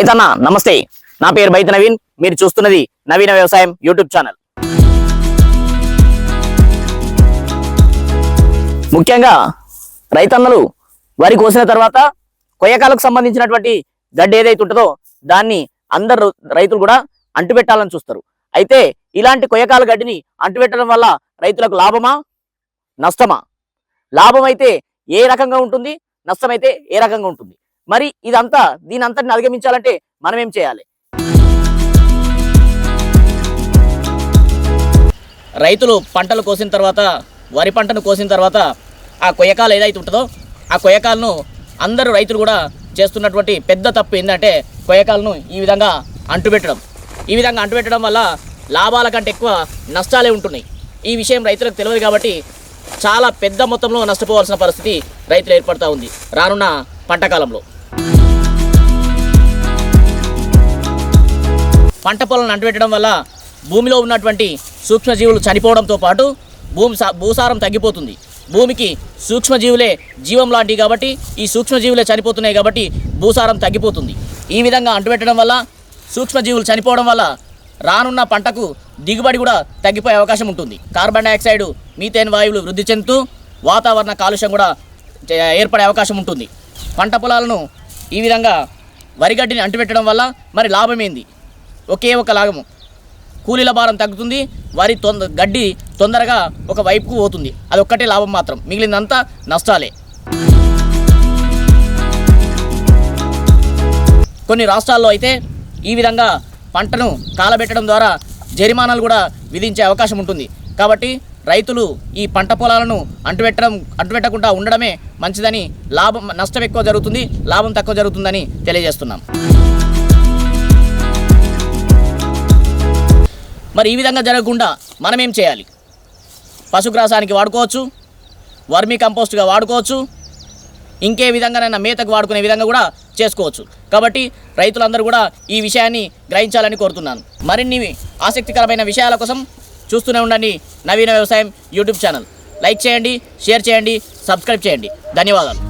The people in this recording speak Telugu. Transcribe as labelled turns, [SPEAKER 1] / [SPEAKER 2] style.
[SPEAKER 1] రైతన్న నమస్తే. నా పేరు బైత నవీన్. మీరు చూస్తున్నది నవీన వ్యవసాయం యూట్యూబ్ ఛానల్. ముఖ్యంగా రైతన్నలు వరి కోసిన తర్వాత కొయ్యకాలకు సంబంధించినటువంటి గడ్డి ఏదైతే ఉంటుందో దాన్ని అందరు రైతులు కూడా అంటుపెట్టాలని చూస్తారు. అయితే ఇలాంటి కొయ్యకాల గడ్డిని అంటుపెట్టడం వల్ల రైతులకు లాభమా? నష్టమా? లాభం అయితే ఏ రకంగా ఉంటుంది? నష్టం అయితే ఏ రకంగా ఉంటుంది? మరి ఇదంతా దీని అంతటిని అధిగమించాలంటే మనం ఏం చేయాలి? రైతులు పంటలు కోసిన తర్వాత వరి పంటను కోసిన తర్వాత ఆ కొయ్యకాలు ఏదైతే ఉంటుందో ఆ కొయ్యకాలను అందరూ రైతులు కూడా చేస్తున్నటువంటి పెద్ద తప్పు ఏంటంటే కొయ్యకాలను ఈ విధంగా అంటుపెట్టడం ఈ విధంగా అంటుపెట్టడం వల్ల లాభాల కంటే ఎక్కువ నష్టాలే ఉంటున్నాయి. ఈ విషయం రైతులకు తెలియదు కాబట్టి చాలా పెద్ద మొత్తంలో నష్టపోవాల్సిన పరిస్థితి రైతులు ఏర్పడతా ఉంది. రానున్న పంట కాలంలో పంట పొలాలను అంటుపెట్టడం వల్ల భూమిలో ఉన్నటువంటి సూక్ష్మజీవులు చనిపోవడంతో పాటు భూమి సా- భూసారం తగ్గిపోతుంది. భూమికి సూక్ష్మజీవులే జీవం లాంటివి కాబట్టి ఈ సూక్ష్మజీవులే చనిపోతున్నాయి కాబట్టి భూసారం తగ్గిపోతుంది. ఈ విధంగా అంటుపెట్టడం వల్ల సూక్ష్మజీవులు చనిపోవడం వల్ల రానున్న పంటకు దిగుబడి కూడా తగ్గిపోయే అవకాశం ఉంటుంది. కార్బన్ డైఆక్సైడ్ మీథేన్ వాయువులు వృద్ధి చెందుతూ వాతావరణ కాలుష్యం కూడా ఏర్పడే అవకాశం ఉంటుంది. పంట పొలాలను ఈ విధంగా వరిగడ్డిని అంటుపెట్టడం వల్ల మరి లాభం ఏంది ఒకే ఒక లాభము. కూలీల భారం తగ్గుతుంది వరి తొంద గడ్డి తొందరగా ఒక వైపుకు పోతుంది. అది ఒక్కటే లాభం మాత్రం. మిగిలిందంతా నష్టాలే. కొన్ని రాష్ట్రాల్లో అయితే ఈ విధంగా పంటను కాలబెట్టడం ద్వారా జరిమానాలు కూడా విధించే అవకాశం ఉంటుంది. కాబట్టి రైతులు ఈ పంట పొలాలను అంటుపెట్టడం అంటుపెట్టకుండా ఉండడమే మంచిదని లాభం నష్టం ఎక్కువ జరుగుతుంది లాభం తక్కువ జరుగుతుందని తెలియజేస్తున్నాం. మరి ఈ విధంగా జరగకుండా మనం ఏం చేయాలి? పశుగ్రాసానికి వాడుకోవచ్చు వర్మీ కంపోస్ట్గా వాడుకోవచ్చు ఇంకే విధంగానైనా మేతకు వాడుకునే విధంగా కూడా చేసుకోవచ్చు. కాబట్టి రైతులందరూ కూడా ఈ విషయాన్ని గ్రహించాలని కోరుతున్నాను. మరిన్ని ఆసక్తికరమైన విషయాల కోసం చూస్తూనే ఉండండి నవీన వ్యవసాయం యూట్యూబ్ ఛానల్. లైక్ చేయండి షేర్ చేయండి సబ్స్క్రైబ్ చేయండి. ధన్యవాదాలు.